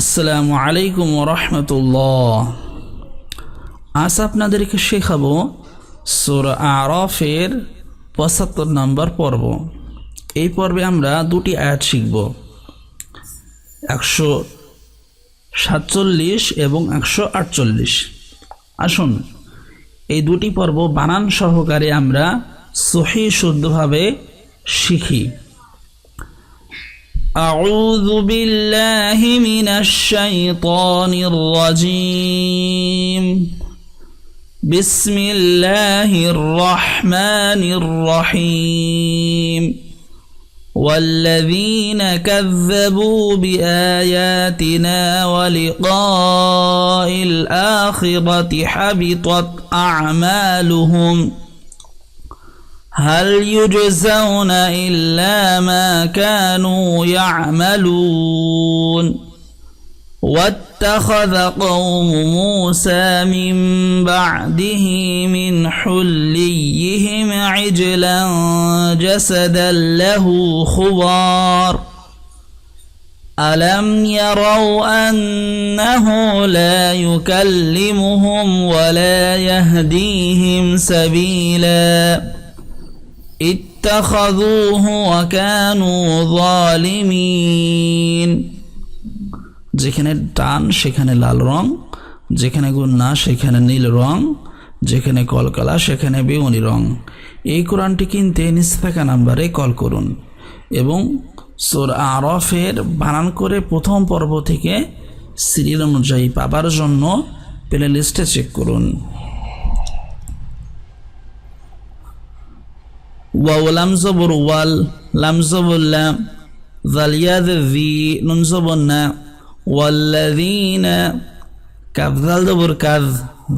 আসসালামু আলাইকুম রহমতুল্লাহ। আজ আপনাদেরকে শেখাবো সোর আরফের পঁচাত্তর নম্বর পর্ব। এই পর্বে আমরা দুটি আয়াত শিখব। একশো সাতচল্লিশ এবং একশো আটচল্লিশ। আসুন, এই দুটি পর্ব বানান সহকারে আমরা সহি শুদ্ধভাবে শিখি। أعوذ بالله من الشيطان الرجيم. بسم الله الرحمن الرحيم. والذين كذبوا بآياتنا ولقاء الآخرة حبطت أعمالهم ۖ هل يجزون إلا ما كانوا يعملون؟ واتخذ قوم موسى من بعده من حليهم عجلا جسدا له خوار ألم يروا أنه لا يكلمهم ولا يهديهم سبيلاً؟ اتخذوه وكانوا ظالمين যেখানে টান সেখানে লাল রং যেখানে গুন্না সেখানে নীল রং যেখানে কলকলা সেখানে বেগুনি রং এই কোরআনটি কিনতে নিচে থাকা নাম্বারে কল করুন এবং সোর আরফের বানান করে প্রথম পর্ব থেকে সিরিয়াল অনুযায়ী পাবার জন্য প্লে লিস্টে চেক করুন واو لم زبر وال لم زبر لا. ذي نون زبرنا والذين كاف ذل دبر كاذ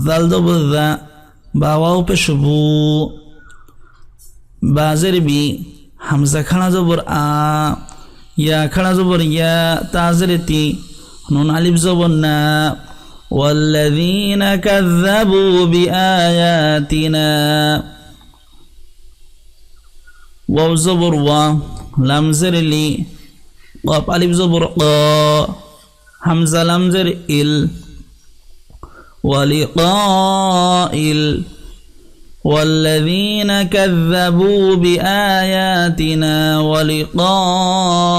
ذل دبر ذا. باواو بشبو بازر بي حمزة خنا زبر آ. يا خنا زبر يا تازرتي نون علب زبرنا والذين كذبوا بآياتنا واو زبر وا لام زر لي قاف ألف زبر قا حمزة لام زر إل ولقائل والذين كذبوا بآياتنا ولقائل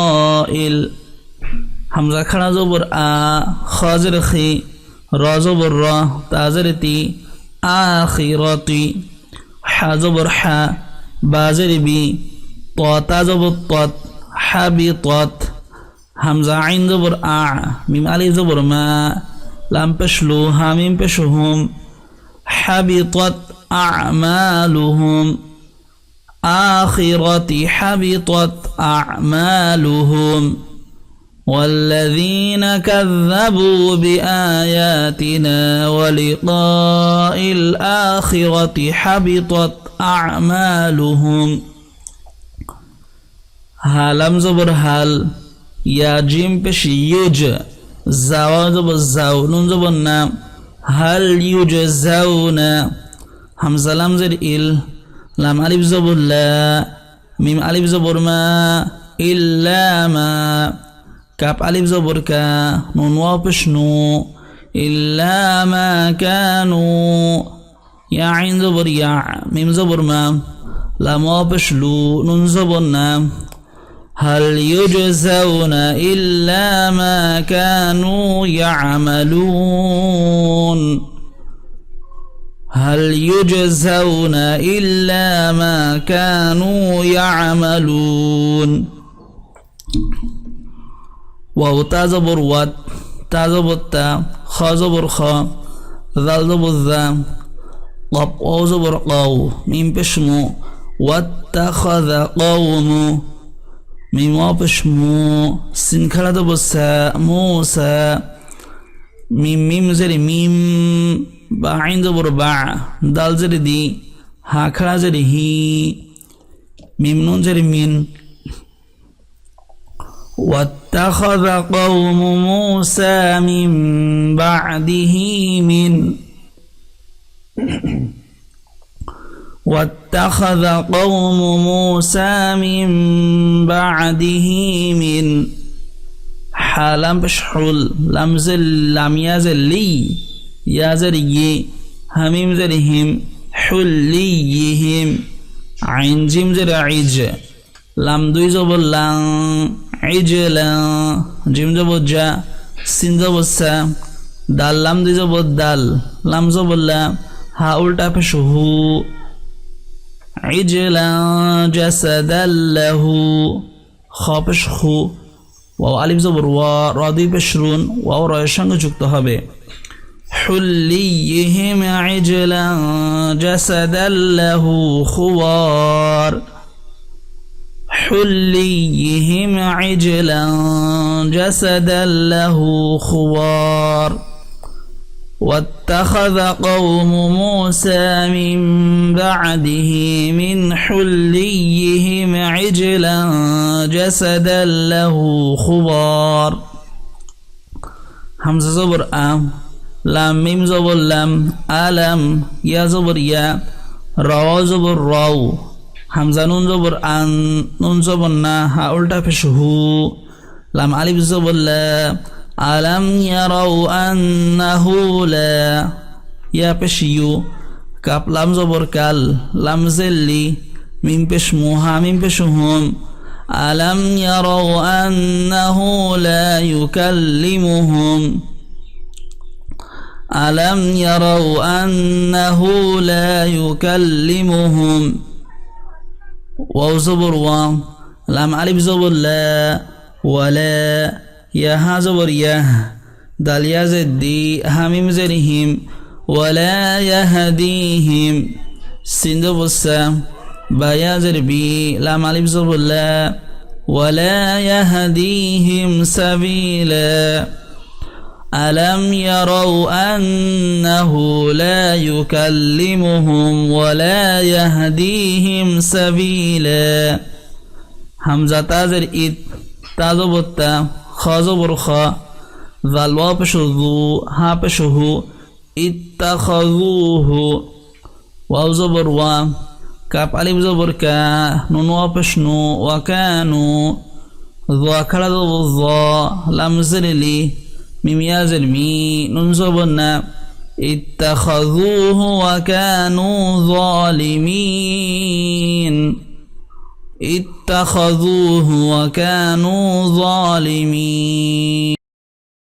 همزة خنا زبر آ خازر خي را زبر را تازر تي آخرتي حا زبر حا বাজের বি ততা জবর তত হাবি তত হামজা আইন জবর আ মিম আলি জবর মা লাম পেশলু হামিম পেশহুম حبطت أعمالهم آخرة حبطت أعمالهم والذين كذبوا بآياتنا ولقاء الآخرة حبطت আ'মালুহুম হালাম জবর হাল ইয়া জিম পেশি ইউজ যাওয়া জবর যাও নুন জবর না হাল ইউজ যাও না হামজালাম লামজের ইল লাম আলিফ জবুল্লা মিম আলিফ জবর মা ইল্লা মা কাপ আলিফ জবর কা নুন ওয়াপেশ নু ইল্লা মা কানু يا عين زبر يا ميم زبر ما لما بشلو نون زبرنا هل يجزون إلا ما كانوا يعملون؟ هل يجزون إلا ما كانوا يعملون؟ واو تازبر وات تازبر تا خازبر خا ذال زبر ذا. قبقو زبر قو ميم بشمو واتخذ قوم ميم بشمو سين كلا موسى ميم ميم زري ميم باعين زبر باع دال زري دي ها كلا زري هي ميم نون زري مين واتخذ قوم موسى من بعده من واتخذ قوم موسى من بعده من حلمشحل لمزل لم يزل لي يزري هميم زرهم حليهم عين جيم زر عيج لم دوي زبر لأن عيج لأن جيم زبر جا سين زبر سا دال لم دوي زبر دال لم زبر لام হা উল্টা পেশ হু عجلا جسدا له خ পেশ খু ওয়াও আলিফ জবর ওয়া র দুই পেশ রুন ওয়াও রয়ের সঙ্গে যুক্ত হবে حليهم عجلا جسدا له خوار حليهم عجلا جسدا له خوار واتخذ قوم موسى من بعده من حليهم عجلا جسدا له خبار همزة زبر أم لام ميم زبر لام ألم يا زبر يا رو زبر رو همزة نون زبر أن نون زبر نا ها ألتا فشهو لام ألف زبر لا ألم يروا أنه لا يا بشيو كاب لام زبر كال لام زلي من بشموها من بشهم. ألم يروا أنه لا يكلمهم. ألم يروا أنه لا يكلمهم. واو زبر لام ألف زبر لا ولا يا ها زبر يا دال يا زدي هميم زرهم ولا يهديهم. سند بسا بايا زربي لام ألف زبر لا ولا يهديهم سبيلا. ألم يروا أنه لا يكلمهم ولا يهديهم سبيلا. همزة تازر إذ تازبتا خازبر خا ذلوا بشذو ها بشهو اتخذوه واو زبر وا كاب ألف زبر كا نون وابشنو وكانوا ذو أكلا ذو لم زللي ميم يازل مي نون زبرنا. اتخذوه وكانوا ظالمين اتخذوه وكانوا ظالمين